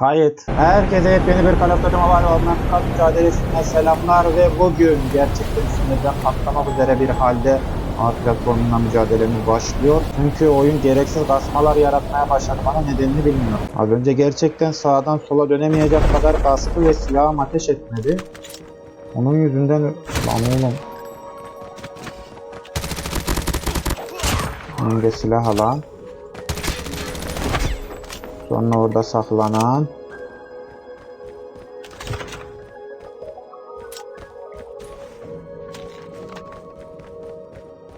Kayıt. Herkese yepyeni bir Call of Duty Mobile Cup mücadelesine selamlar ve bugün gerçekten üstümüzden patlamak üzere bir halde A platformunda mücadelemiz başlıyor. Çünkü oyun gereksiz kasmalar yaratmaya başladı. Bana nedenini bilmiyorum. Az önce gerçekten sağdan sola dönemeyecek kadar baskı ve silahım ateş etmedi. Onun yüzünden... Lan oğlum. Önce silah alan. Sonra orada saklanan.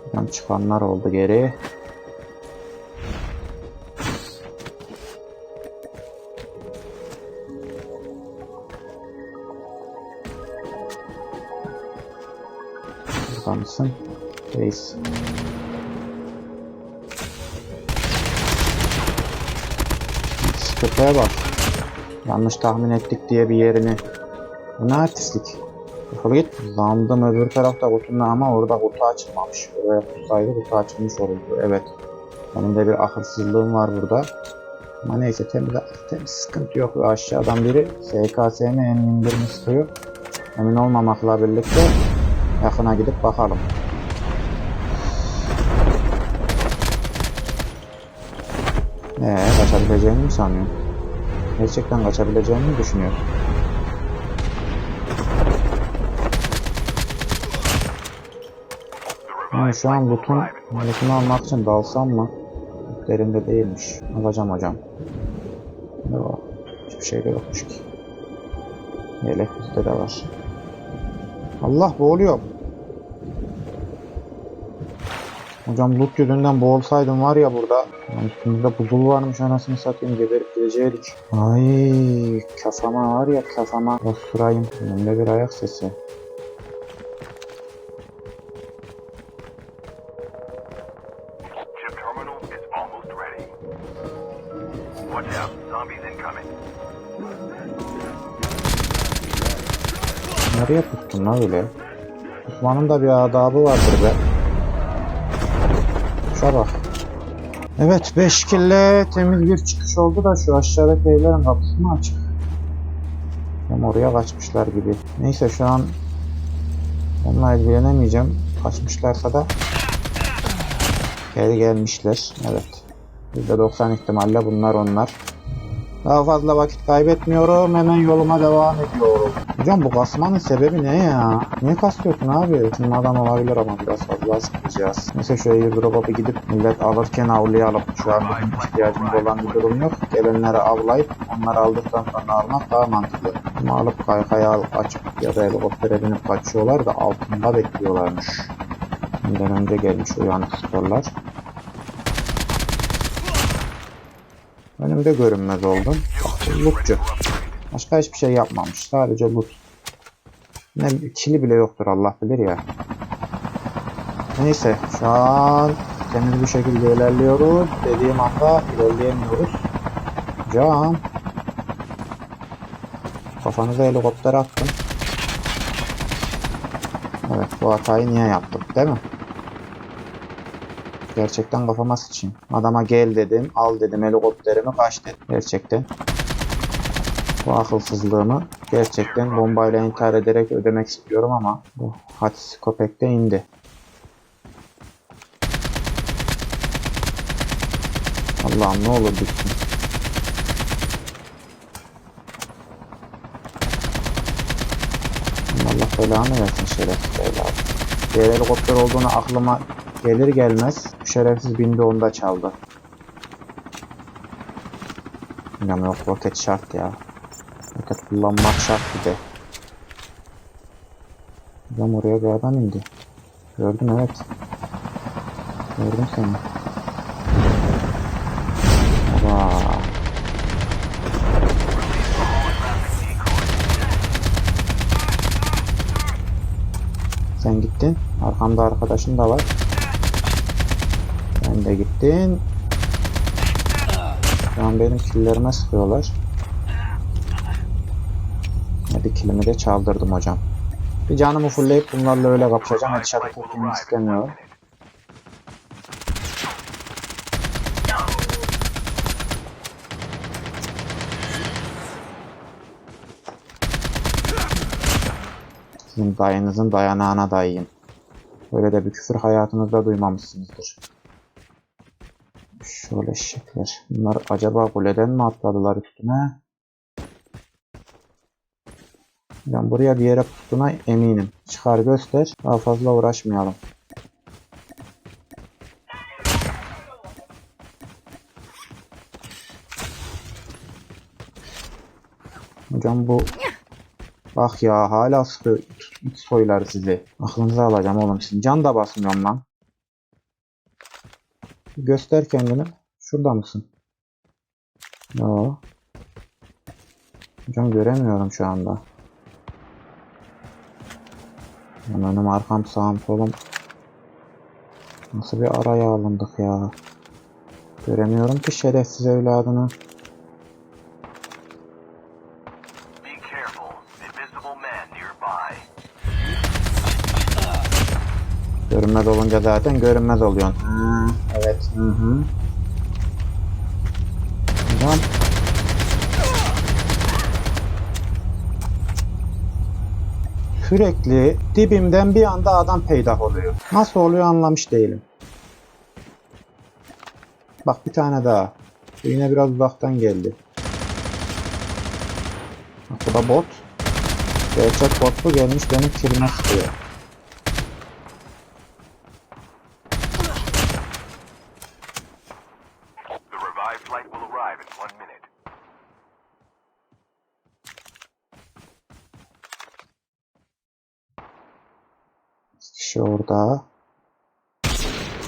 Buradan çıkanlar oldu geri. Burada mısın? Reis. Köpeğe bak. Yanlış tahmin ettik diye bir yerini. Bu ne artistlik? Defol git. Zandım öbür tarafta kutunun ama orada kutu açılmamış. Oraya tutsaydı kutu açılmış olurdu. Evet. Benim de bir akılsızlığım var burada. Ama neyse temiz, temiz sıkıntı yok. Aşağıdan biri SKS'ni en indirimi sıkıyor. Emin olmamakla birlikte yakına gidip bakalım. Ee, kaçabileceğini mi sanıyorsun? Gerçekten kaçabileceğini mi düşünüyorsun? Yani şu an loot'un loot'unu almak için dalsam mı? Derinde değilmiş. Alacağım hocam. Ne o? Hiçbir şey de yokmuş ki. Yelek bizde de var. Allah boğuluyor. Hocam loot yüzünden boğulsaydım var ya burada. Lan Üstümüzde buzul varmış anasını satayım geberip gidecektik. Ay kafama var ya kafama osurayım. Önümde bir ayak sesi. Nereye tuttun lan öyle? Tutmanın da bir adabı vardır be. Bak. Evet 5 kille temiz bir çıkış oldu da şu aşağıdaki evlerin kapısı mı açık? Hem oraya kaçmışlar gibi. Neyse şu an onunla ilgilenemeyeceğim. Kaçmışlarsa da geri gelmişler. Evet. %90 ihtimalle bunlar onlar. Daha fazla vakit kaybetmiyorum. Hemen yoluma devam ediyorum. Hocam bu kasmanın sebebi ne ya? Niye kasıyorsun abi? Şunlardan olabilir ama biraz fazla sıkacağız. Neyse şu airdrop'a bir gidip millet alırken avlayalım. Şu an ihtiyacımız olan bir durum yok. Gelenleri avlayıp onları aldıktan sonra almak daha mantıklı. Ama alıp kaykaya açıp ya da helikoptere binip kaçıyorlar da altında bekliyorlarmış. Bundan önce gelmiş uyanık sporlar. Önümde görünmez oldum. Lootçu. Başka hiçbir şey yapmamış. Sadece loot. Ne kili bile yoktur Allah bilir ya. Neyse şu an temiz bir şekilde ilerliyoruz. Dediğim anda ilerleyemiyoruz. Can. Kafanıza helikopter attım. Evet bu hatayı niye yaptım değil mi? Gerçekten kafama sıçayım. Adama gel dedim, al dedim helikopterimi kaç dedim. Gerçekten. Bu akılsızlığımı gerçekten bombayla intihar ederek ödemek istiyorum ama bu hadis köpekte indi. Allah'ım ne olur bitsin. Allah belanı versin şerefsiz evladım. Diğer helikopter olduğunu aklıma gelir gelmez şerefsiz bindi onda çaldı. Bilmiyorum yok roket şart ya. Kullanmak şart bir de. Adam oraya bir adam indi. Gördüm evet. Gördüm seni. Baba. Sen gittin. Arkamda arkadaşın da var. Sen de gittin. Şu an benim killerime sıkıyorlar verdi. Kilimi de çaldırdım hocam. Bir canımı fullleyip bunlarla öyle kapışacağım. Headshot'a kurtulmak istemiyorum. Sizin dayınızın dayanağına dayayım. Böyle de bir küfür hayatınızda duymamışsınızdır. Şöyle şekler. Bunlar acaba kuleden mi atladılar üstüne? Ben buraya bir yere pustuğuna eminim. Çıkar göster. Daha fazla uğraşmayalım. Hocam bu Bak ya hala sıkıyor. İç soylar sizi. Aklınıza alacağım oğlum sizin. Can da basmıyorum lan. Göster kendini. Şurada mısın? Yo. Hocam göremiyorum şu anda. Lan önüm arkam sağım solum. Nasıl bir araya alındık ya. Göremiyorum ki şerefsiz evladını. Be careful. Invisible man nearby. Görünmez olunca zaten görünmez oluyorsun. Ha, evet. Hı hı. Hocam. Sürekli dibimden bir anda adam peydah oluyor. Nasıl oluyor anlamış değilim. Bak bir tane daha. Yine biraz uzaktan geldi. Bak bu da bot. Gerçek bot bu gelmiş benim kilime sıkıyor. Orada.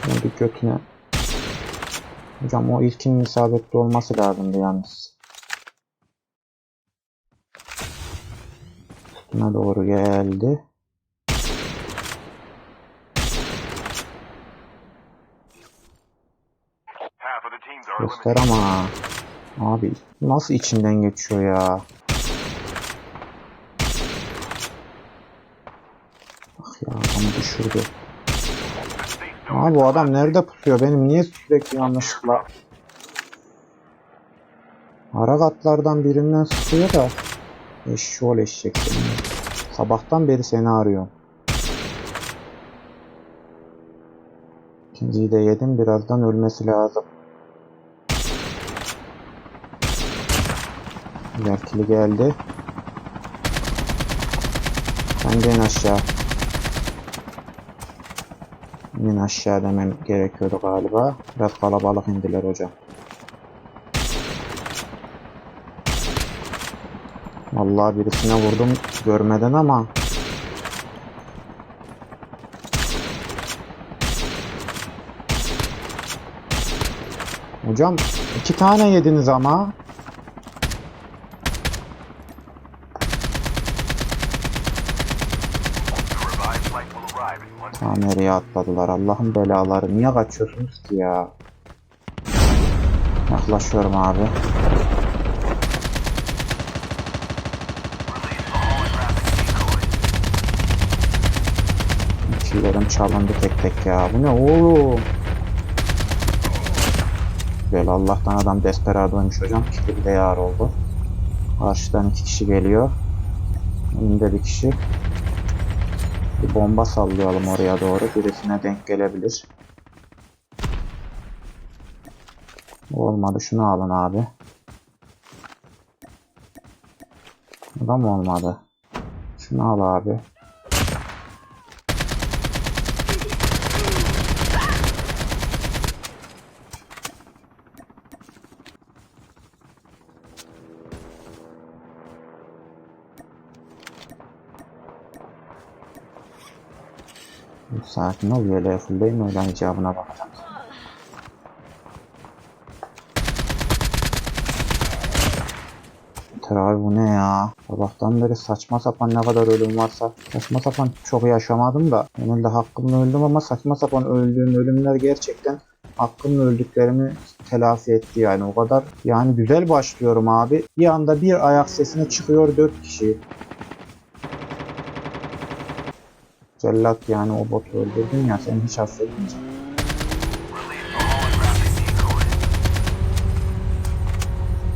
Şunu bir götüne. Hocam o ilkin isabetli olması lazımdı yalnız. Üstüne doğru geldi. Göster ama. Abi nasıl içinden geçiyor ya. Bak ya adamı düşürdü. Abi bu adam nerede pusuyor? Benim niye sürekli yanlışlıkla ara katlardan birinden sıkıyor da eşşoğlu eşek. Sabahtan beri seni arıyorum. İkinciyi de yedim. Birazdan ölmesi lazım. Diğer kili geldi. Sen de aşağı. İnin aşağı demem gerekiyordu galiba. Biraz kalabalık indiler hocam. Vallahi birisine vurdum görmeden ama Hocam iki tane yediniz ama. Nereye atladılar Allah'ın belaları. Niye kaçıyorsunuz ki ya? Yaklaşıyorum abi. Killerim çalındı tek tek ya. Bu ne oğlum? Güzel Allah'tan adam desperadoymuş hocam. Kill de yar oldu. Karşıdan iki kişi geliyor. Önünde bir kişi. Bir bomba sallayalım oraya doğru. Birisine denk gelebilir. Olmadı. Şunu alın abi. Bu da mı olmadı? Şunu al abi. Sakin ol yeleğe fulleyim öyle icabına bakacağım. Yeter abi bu ne ya? Sabahtan beri saçma sapan ne kadar ölüm varsa saçma sapan çok yaşamadım da genelde hakkımla öldüm ama saçma sapan öldüğüm ölümler gerçekten hakkımla öldüklerimi telafi etti yani o kadar yani güzel başlıyorum abi bir anda bir ayak sesine çıkıyor dört kişi Cellat yani o botu öldürdün ya seni hiç affetmeyeceğim.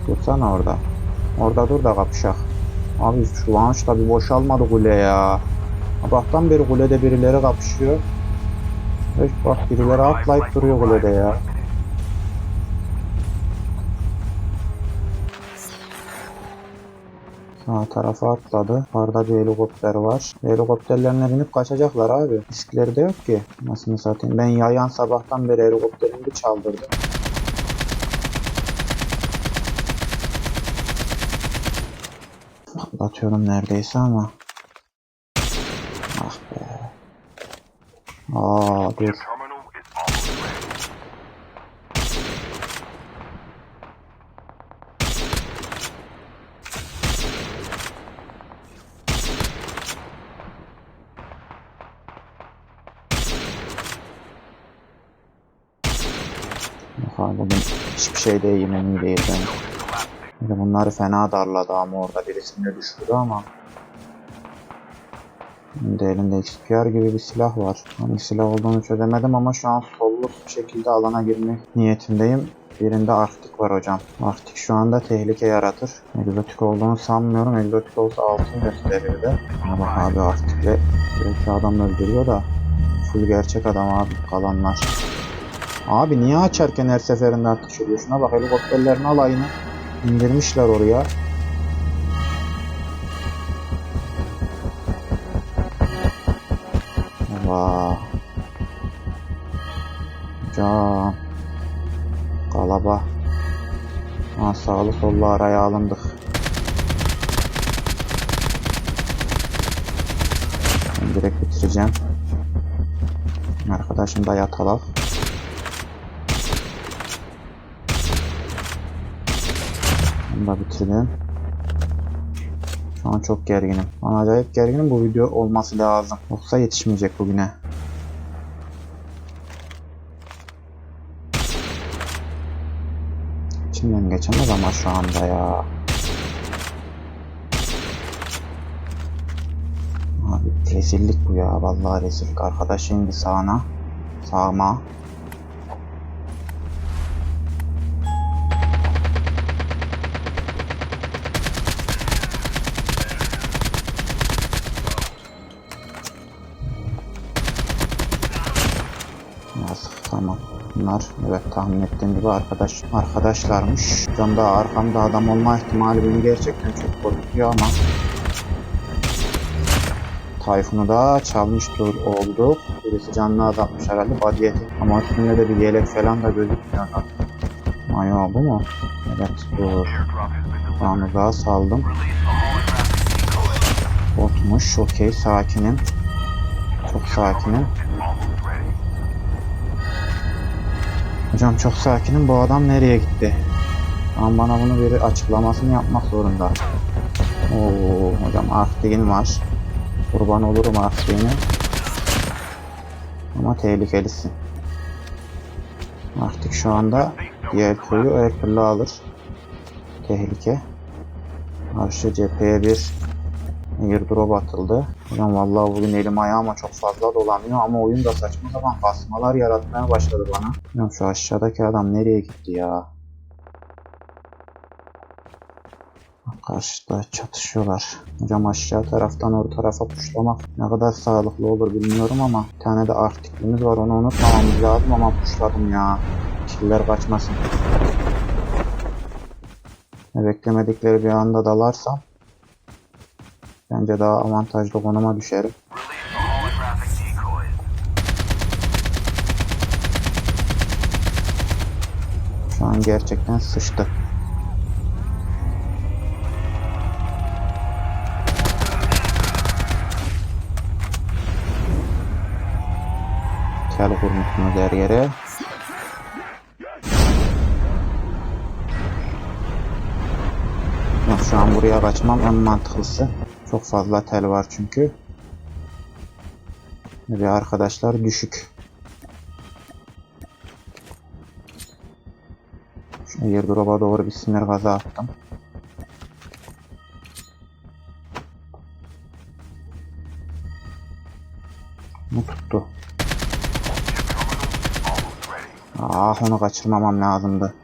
Dursana orada. Orada dur da kapışak. Abi şu launch da bir boşalmadı kule ya. Sabahtan beri kulede birileri kapışıyor. Bak birileri atlayıp duruyor kulede ya. Sağ tarafa atladı. Orada bir helikopter var. Helikopterlerine binip kaçacaklar abi. Riskleri de yok ki. Nasıl satayım. Ben yayan sabahtan beri helikopterimi bir çaldırdım. Atlatıyorum neredeyse ama. Ah be. Aa dur. Yok abi bugün hiçbir şey de yemeğim değil ben. De bunları fena darladı ama orada birisini düşürdü ama. Şimdi elimde XPR gibi bir silah var. Hangi silah olduğunu çözemedim ama şu an sollu bir şekilde alana girmek niyetindeyim. Birinde Arktik var hocam. Arktik şu anda tehlike yaratır. Egzotik olduğunu sanmıyorum. Egzotik olsa altın gösterirdi. Ama bak abi Arktik'le sürekli adam öldürüyor da. Full gerçek adam abi kalanlar. Abi niye açarken her seferinde ateş ediyor? Şuna bak helikopterlerin alayını indirmişler oraya. Vaa. Can. Kalaba. Ha, sağlı sollu araya alındık. Ben direkt bitireceğim. Arkadaşım da yatalak. Bunu da bitirdim. Şu an çok gerginim. Bana acayip gerginim. Bu video olması lazım. Yoksa yetişmeyecek bugüne. İçimden geçemez ama şu anda ya. Abi rezillik bu ya. Vallahi rezillik. Arkadaş indi sağına. Sağıma. Tamam. Bunlar evet tahmin ettiğim gibi arkadaş arkadaşlarmış. Can da arkamda adam olma ihtimali beni gerçekten çok korkutuyor ama Tayfun'u da çalmış dur olduk. Birisi canlı azaltmış herhalde badiyeti. Ama üstünde de bir yelek falan da gözükmüyor. Mayo bu mu? Evet dur. Kulağını daha saldım. Botmuş. Okey sakinim. Çok sakinim. Hocam çok sakinim. Bu adam nereye gitti? Ama bana bunu biri açıklamasını yapmak zorunda. Oo, hocam Arktik'in var. Kurban olurum Arktik'ine. Ama tehlikelisin. Arktik şu anda diğer köyü türlü alır. Tehlike. Karşı cepheye bir airdrop atıldı. Hocam vallahi bugün elim ayağıma çok fazla dolanıyor ama oyun da saçma sapan kasmalar yaratmaya başladı bana. Hocam şu aşağıdaki adam nereye gitti ya? Karşıda çatışıyorlar. Hocam aşağı taraftan o tarafa puşlamak ne kadar sağlıklı olur bilmiyorum ama bir tane de Arktiklimiz var onu unutmamamız lazım ama puşladım ya. Killer kaçmasın. Beklemedikleri bir anda dalarsam bence daha avantajlı konuma düşerim. Şu an gerçekten sıçtı. Kel kurmuşsunuz her yere. Şu an buraya kaçmam en mantıklısı. Çok fazla tel var çünkü. Ve arkadaşlar düşük. Şu airdrop'a doğru bir sinir gazı attım. Bu tuttu. Ah onu kaçırmamam lazımdı.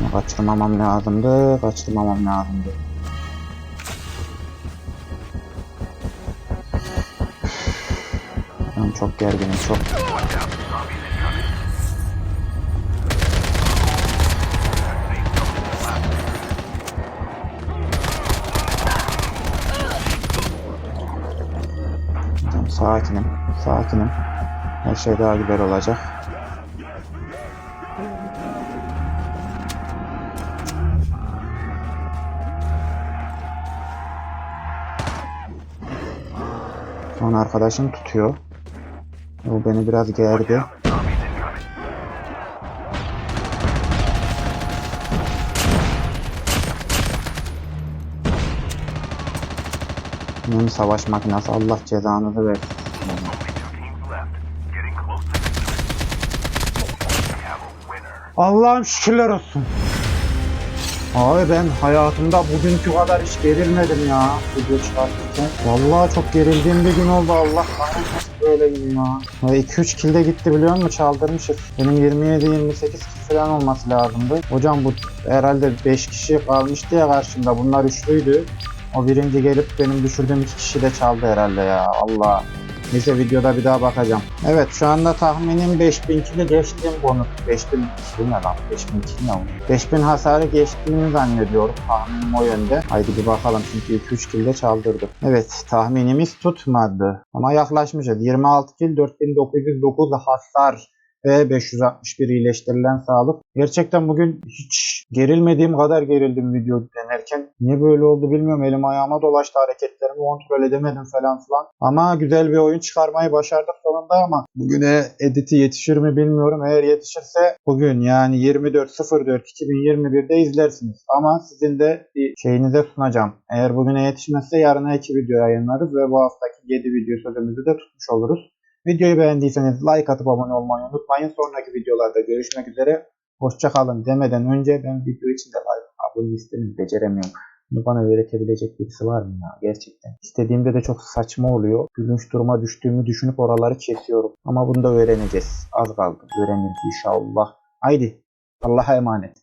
Onu kaçırmamam lazımdı. Kaçırmamam lazımdı. An çok gerginim çok. Tamam, sakinim. Sakinim. Her şey daha güzel olacak. Son arkadaşım tutuyor. O beni biraz gerdi. Benim savaş makinesi Allah cezanızı versin. Allah'ım şükürler olsun. Abi ben hayatımda bugünkü kadar hiç gerilmedim ya video çıkartırken. Vallahi çok gerildiğim bir gün oldu Allah böyleyim ya. 2-3 kilde gitti biliyor musun çaldırmışız. Benim 27-28 kill falan olması lazımdı. Hocam bu herhalde 5 kişi kalmıştı ya karşımda bunlar üçlüydü. O birinci gelip benim düşürdüğüm 2 kişi de çaldı herhalde ya Allah. Neyse videoda bir daha bakacağım. Evet şu anda tahminim 5000 kilo geçtiğim bonus. 5000 kilo ne lan? 5000 kilo ne? 5000 hasarı geçtiğimi zannediyorum. Tahminim o yönde. Haydi bir bakalım çünkü 2-3 kill de çaldırdı. Evet tahminimiz tutmadı. Ama yaklaşmışız. 26 kill 4909 hasar ve 561 iyileştirilen sağlık. Gerçekten bugün hiç gerilmediğim kadar gerildim video denerken. Niye böyle oldu bilmiyorum. Elim ayağıma dolaştı hareketlerimi kontrol edemedim falan filan. Ama güzel bir oyun çıkarmayı başardık sonunda ama bugüne editi yetişir mi bilmiyorum. Eğer yetişirse bugün yani 24.04.2021'de izlersiniz. Ama sizin de bir şeyinize sunacağım. Eğer bugüne yetişmezse yarına iki video yayınlarız ve bu haftaki 7 video sözümüzü de tutmuş oluruz. Videoyu beğendiyseniz like atıp abone olmayı unutmayın. Sonraki videolarda görüşmek üzere. Hoşçakalın demeden önce ben video için de like abone istedim. Beceremiyorum. Bunu bana öğretebilecek birisi var mı ya? Gerçekten. İstediğimde de çok saçma oluyor. Gülünç duruma düştüğümü düşünüp oraları kesiyorum. Ama bunu da öğreneceğiz. Az kaldı. Öğreniriz inşallah. Haydi. Allah'a emanet.